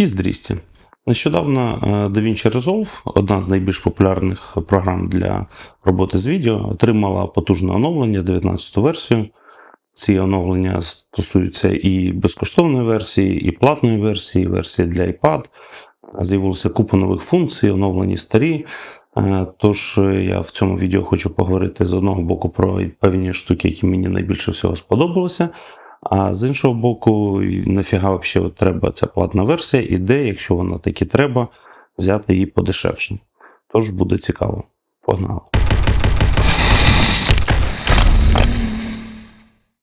І здрісті. Нещодавно е, DaVinci Resolve, одна з найбільш популярних програм для роботи з відео, отримала потужне оновлення, 19-ту версію. Ці оновлення стосуються і безкоштовної версії, і платної версії, версії для iPad. З'явилося купа нових функцій, оновлені старі. Е, Тож е, я в цьому відео хочу поговорити з одного боку про певні штуки, які мені найбільше всього сподобалися. А з іншого боку, нафіга взагалі треба ця платна версія, і де, якщо вона таки треба, взяти її подешевше. Тож буде цікаво. Погнали.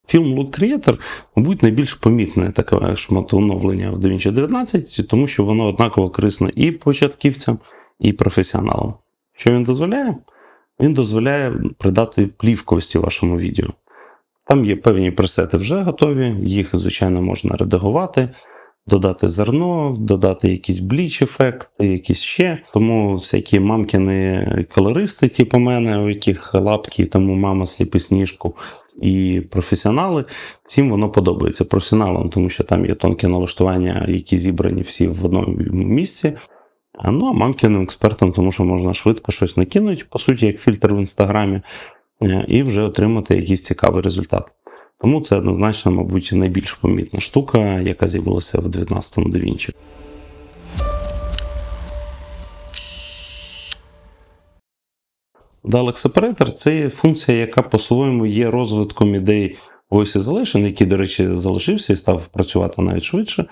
Фільм Loot Creator, мабуть, найбільш помітне таке шматоновлення в DaVinci 19, тому що воно однаково корисне і початківцям, і професіоналам. Що він дозволяє? Він дозволяє придати плівковості вашому відео. Там є певні пресети вже готові, їх, звичайно, можна редагувати, додати зерно, додати якийсь бліч ефект, якісь ще. Тому всякі мамкіни колористи, типу мене, у яких лапки, тому мама сліпи сніжку, і професіонали, всім воно подобається. Професіоналам, тому що там є тонкі налаштування, які зібрані всі в одному місці. Ну, а мамкіним експертам, тому що можна швидко щось накинути, по суті, як фільтр в інстаграмі, і вже отримати якийсь цікавий результат. Тому це однозначно, мабуть, найбільш помітна штука, яка з'явилася в 19-му DaVinci. Dalek Separator це функція, яка по-своєму є розвитком ідей Voice Isolation, який, до речі, залишився і став працювати навіть швидше,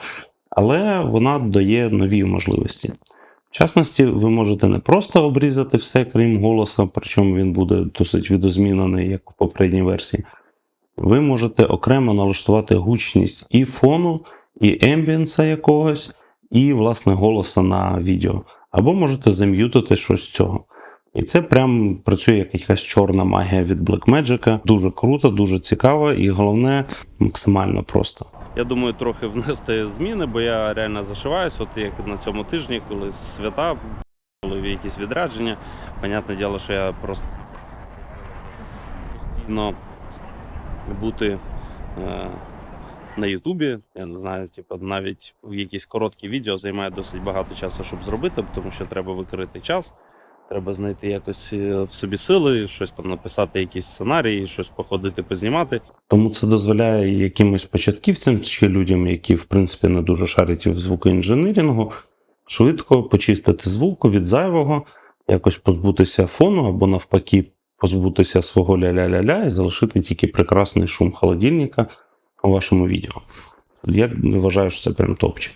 але вона дає нові можливості. В частності, ви можете не просто обрізати все, крім голоса, причому він буде досить відозмінений, як у попередній версії. Ви можете окремо налаштувати гучність і фону, і ембієнса якогось, і, власне, голоса на відео. Або можете зам'ютити щось з цього. І це прям працює як якась чорна магія від Blackmagic. Дуже круто, дуже цікаво, і головне, максимально просто. Я думаю, трохи внести зміни, бо я реально зашиваюсь, от як на цьому тижні, коли свята, коли якісь відрядження. Понятне діло, що я просто постійно бути е, на Ютубі. Я не знаю, типу, навіть якісь короткі відео займає досить багато часу, щоб зробити, тому що треба викрити час. Треба знайти якось е, в собі сили, щось там написати, якісь сценарії, щось походити, познімати. Тому це дозволяє якимось початківцям чи людям, які в принципі не дуже шарять в звукоінженерінгу, швидко почистити звук від зайвого, якось позбутися фону або навпаки позбутися свого ля-ля-ля-ля і залишити тільки прекрасний шум холодильника у вашому відео. Я вважаю, що це прям топчик.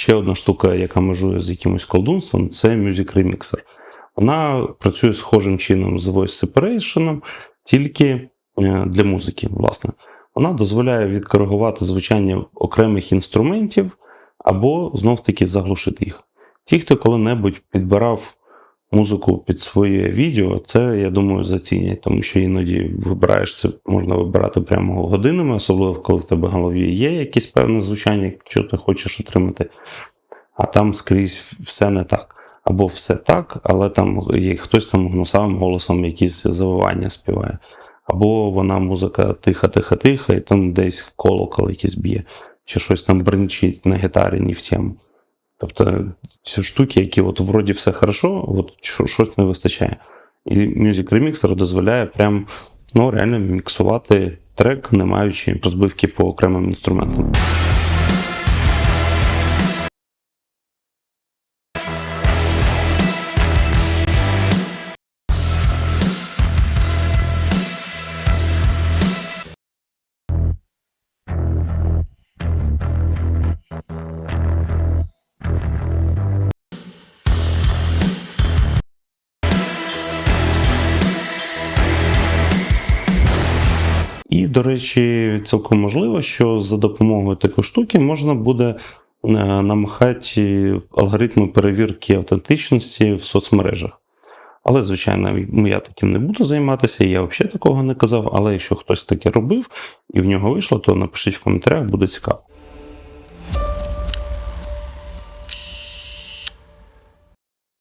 Ще одна штука, яка межує з якимось колдунством, це Music Remixer. Вона працює схожим чином з Voice Separation, тільки е, для музики, власне. Вона дозволяє відкоригувати звучання окремих інструментів або знов-таки заглушити їх. Ті, хто коли-небудь підбирав музику під своє відео, це, я думаю, зацінять, тому що іноді вибираєш це, можна вибирати прямо годинами, особливо коли в тебе в голові є якесь певне звучання, що ти хочеш отримати, а там скрізь все не так. Або все так, але там є хтось там гнусавим голосом якісь завивання співає. Або вона музика тиха-тиха-тиха, і там десь колокол якийсь б'є, чи щось там бринчить на гітарі, ні в тему. Тобто ці штуки, які от вроді все хорошо, от щось не вистачає. І Music Remixer дозволяє прям ну, реально міксувати трек, не маючи розбивки по окремим інструментам. І, до речі, цілком можливо, що за допомогою такої штуки можна буде е, намахати алгоритми перевірки автентичності в соцмережах. Але, звичайно, я таким не буду займатися, я взагалі такого не казав. Але якщо хтось таке робив і в нього вийшло, то напишіть в коментарях, буде цікаво.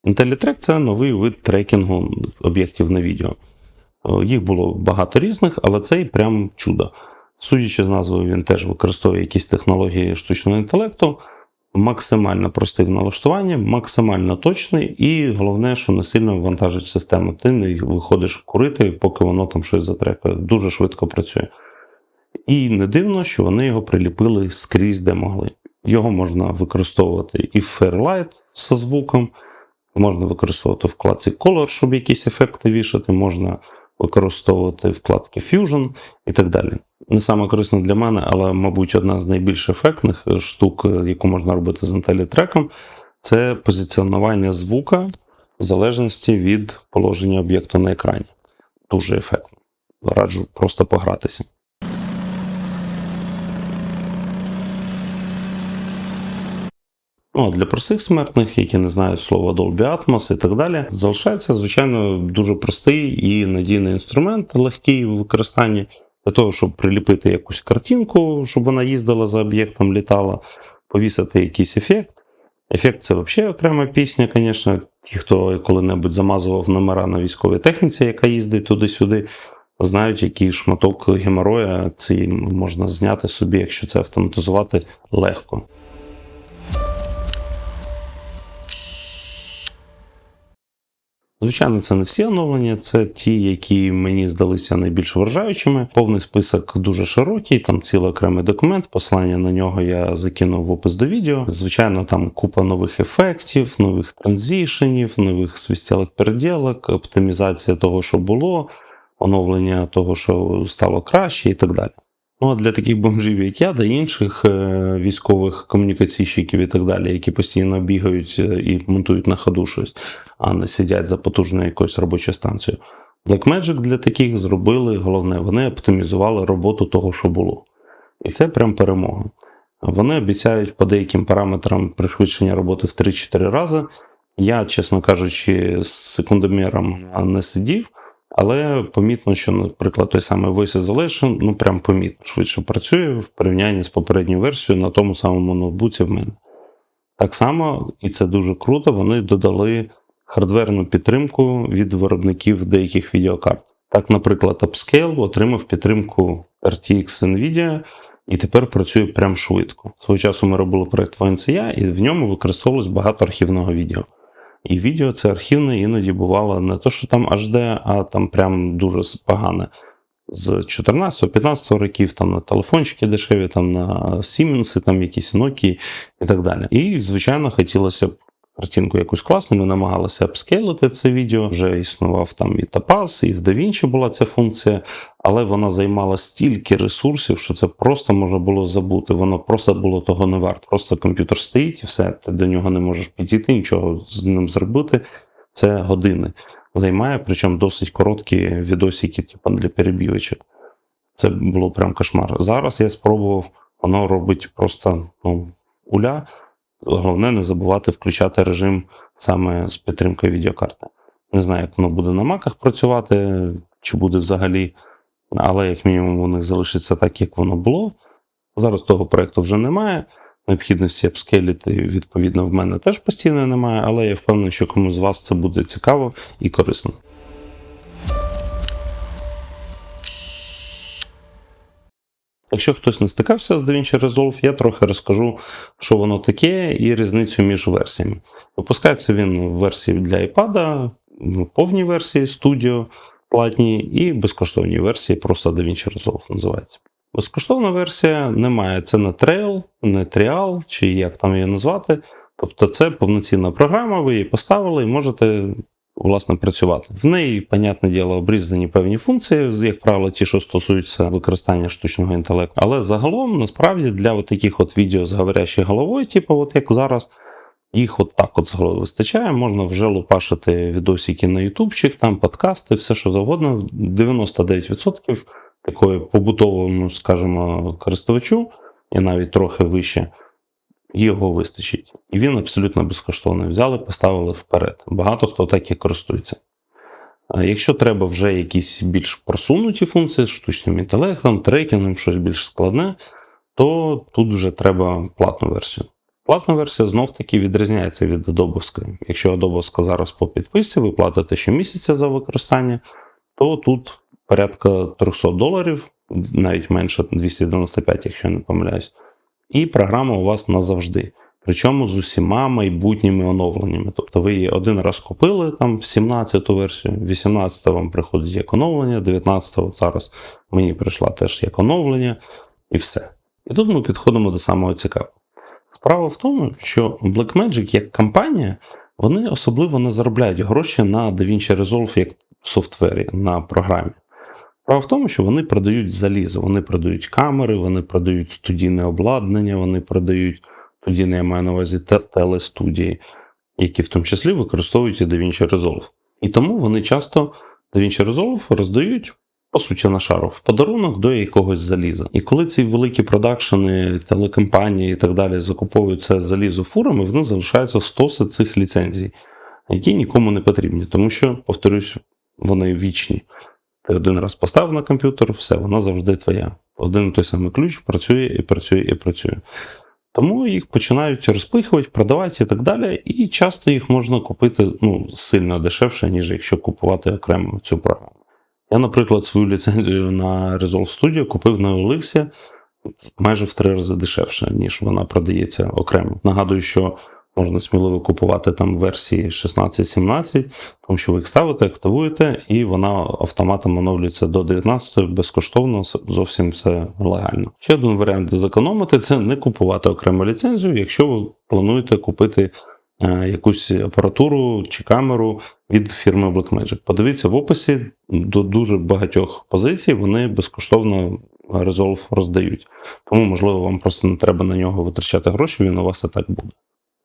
IntelliTrack – це новий вид трекінгу об'єктів на відео. Їх було багато різних, але цей прям чудо. Судячи з назвою, він теж використовує якісь технології штучного інтелекту, максимально простий в налаштуванні, максимально точний, і головне, що не сильно вантажить систему. Ти не виходиш курити, поки воно там щось затрекає. Дуже швидко працює. І не дивно, що вони його приліпили скрізь, де могли. Його можна використовувати і в Fairlight зі звуком, можна використовувати в вкладці Color, щоб якісь ефекти вішати, можна використовувати вкладки Fusion і так далі. Не саме корисно для мене, але, мабуть, одна з найбільш ефектних штук, яку можна робити з інтелітреком, це позиціонування звука в залежності від положення об'єкту на екрані. Дуже ефектно. Раджу просто погратися. Ну, для простих смертних, які не знають слова Dolby Atmos і так далі, залишається, звичайно, дуже простий і надійний інструмент, легкий в використанні для того, щоб приліпити якусь картинку, щоб вона їздила за об'єктом, літала, повісити якийсь ефект. Ефект це взагалі окрема пісня, звісно. Ті, хто коли-небудь замазував номера на військовій техніці, яка їздить туди-сюди, знають, який шматок геморроя можна зняти собі, якщо це автоматизувати легко. Звичайно, це не всі оновлення, це ті, які мені здалися найбільш вражаючими. Повний список дуже широкий, там цілий окремий документ. Посилання на нього я закинув в опис до відео. Звичайно, там купа нових ефектів, нових транзішенів, нових свистілих переділок, оптимізація того, що було, оновлення того, що стало краще, і так далі. Ну а для таких бомжів, як я, та інших е, військових комунікаційщиків і так далі, які постійно бігають е, і монтують на ходу щось, а не сидять за потужною якоюсь робочою станцією. Blackmagic для таких зробили головне, вони оптимізували роботу того, що було. І це прям перемога. Вони обіцяють по деяким параметрам пришвидшення роботи в 3-4 рази. Я, чесно кажучи, з секундоміром не сидів. Але помітно, що, наприклад, той самий Voice Isolation, ну прям помітно швидше працює в порівнянні з попередньою версією на тому самому ноутбуці в мене. Так само, і це дуже круто, вони додали хардверну підтримку від виробників деяких відеокарт. Так, наприклад, Upscale отримав підтримку RTX Nvidia і тепер працює прям швидко. Свого часу ми робили проект VNCA, і в ньому використовувалось багато архівного відео. І відео це архівне іноді бувало не то, що там HD, а там прям дуже погане. З 14-15 років там на телефончики дешеві, там на Siemens, там якісь Nokia і так далі. І, звичайно, хотілося б картинку якусь класну, ми намагалися апскейлити це відео. Вже існував там і Topaz, і в DaVinci була ця функція, але вона займала стільки ресурсів, що це просто можна було забути. Воно просто було того не варто. Просто комп'ютер стоїть і все, ти до нього не можеш підійти, нічого з ним зробити. Це години займає, причому досить короткі відосики, типу для перебівочок. Це було прям кошмар. Зараз я спробував, воно робить просто ну, уля. Головне не забувати включати режим саме з підтримкою відеокарти. Не знаю, як воно буде на маках працювати, чи буде взагалі, але як мінімум у них залишиться так, як воно було. Зараз того проєкту вже немає. Необхідності апскейліти, відповідно, в мене теж постійно немає, але я впевнений, що комусь з вас це буде цікаво і корисно. Якщо хтось не стикався з DaVinci Resolve, я трохи розкажу, що воно таке, і різницю між версіями. Випускається він в версії для iPad, повній версії Studio платній і безкоштовній версії, просто DaVinci Resolve називається. Безкоштовна версія немає. Це не Trail, не Trial, чи як там її назвати. Тобто це повноцінна програма, ви її поставили і можете власне працювати. В неї, понятне діло, обрізані певні функції, як правило, ті, що стосуються використання штучного інтелекту. Але загалом, насправді, для от таких от відео з говорящою головою, типу, от як зараз, їх от так от з вистачає. Можна вже лупашити відосики на ютубчик, там подкасти, все що завгодно. 99% такої побутовому, скажімо, користувачу, і навіть трохи вище. Його вистачить. І він абсолютно безкоштовний. Взяли, поставили вперед. Багато хто так і користується. Якщо треба вже якісь більш просунуті функції з штучним інтелектом, трекінгом, щось більш складне, то тут вже треба платну версію. Платна версія знов-таки відрізняється від Adobe. Якщо Adobe зараз по підписці, ви платите щомісяця за використання, то тут порядка 300 доларів навіть менше 295, якщо я не помиляюсь. І програма у вас назавжди. Причому з усіма майбутніми оновленнями. Тобто ви її один раз купили там 17-ту версію, 18-та вам приходить як оновлення, 19-та зараз мені прийшла теж як оновлення, і все. І тут ми підходимо до самого цікавого. Справа в тому, що Blackmagic як компанія, вони особливо не заробляють гроші на DaVinci Resolve як софтвері, на програмі. Справа в тому, що вони продають залізо, вони продають камери, вони продають студійне обладнання, вони продають студійне, я маю на увазі телестудії, які в тому числі використовують і DaVinci Resolve. І тому вони часто DaVinci Resolve роздають, по суті, на шару в подарунок до якогось заліза. І коли ці великі продакшени, телекомпанії і так далі закуповують це залізо фурами, в них залишаються стоси цих ліцензій, які нікому не потрібні, тому що, повторюсь, вони вічні. Ти один раз поставив на комп'ютер, все, вона завжди твоя. Один і той самий ключ працює і працює і працює. Тому їх починають розпихувати, продавати і так далі. І часто їх можна купити ну, сильно дешевше, ніж якщо купувати окремо цю програму. Я, наприклад, свою ліцензію на Resolve Studio купив на OLX майже в три рази дешевше, ніж вона продається окремо. Нагадую, що можна сміливо купувати там версії 16-17, тому що ви їх ставите, активуєте, і вона автоматом оновлюється до 19 безкоштовно, зовсім все легально. Ще один варіант зекономити це не купувати окрему ліцензію, якщо ви плануєте купити е, якусь апаратуру чи камеру від фірми Blackmagic. Подивіться в описі до дуже багатьох позицій вони безкоштовно Resolve роздають. Тому, можливо, вам просто не треба на нього витрачати гроші, він у вас і так буде.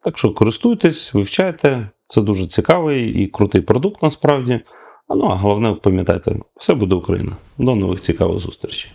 Так що користуйтесь, вивчайте, це дуже цікавий і крутий продукт насправді. А Ну а головне, пам'ятайте, все буде Україна. До нових цікавих зустрічей.